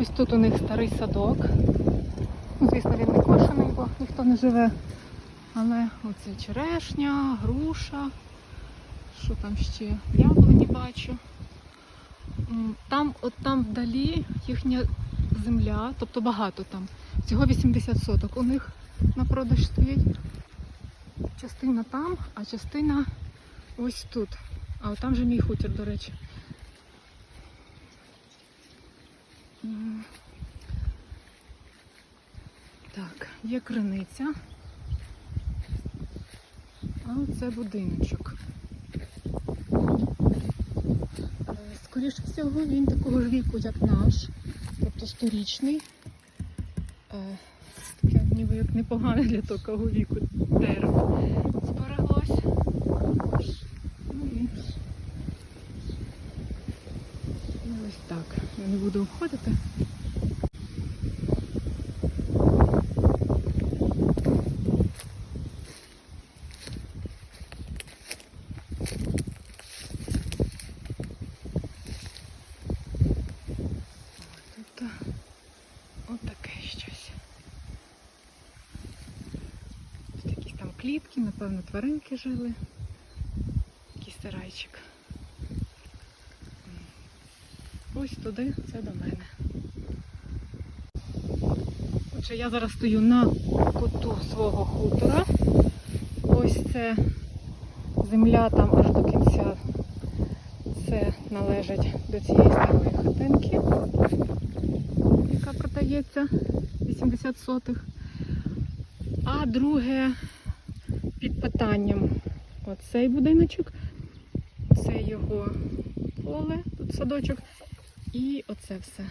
Ось тут у них старий садок. Ну, Звісно, він не кошений, бо ніхто не живе. Але оце черешня, груша. Що там ще? Яблуні бачу. Там, от там вдалі їхня земля, тобто багато там. Всього 80 соток у них на продаж стоїть. Частина там, а частина ось тут. А от там же мій хутір, до речі. Так, є криниця. А оце будиночок. Е, Скоріше всього, він такого ж віку, як наш, тобто сторічний. Е, Таке ніби як непогане для такого віку дерево. Збереглось. Ну і і ось так. Я не буду обходити. Там клітки, напевно, тваринки жили. Якийсь сарайчик. Ось туди, це до мене. Отже, я зараз стою на куту свого хутора. Ось це земля там аж до кінця. Це належить до цієї старої хатинки, яка продається 80 сотих. А друге під питанням оцей будиночок, це його поле, тут садочок, і оце все.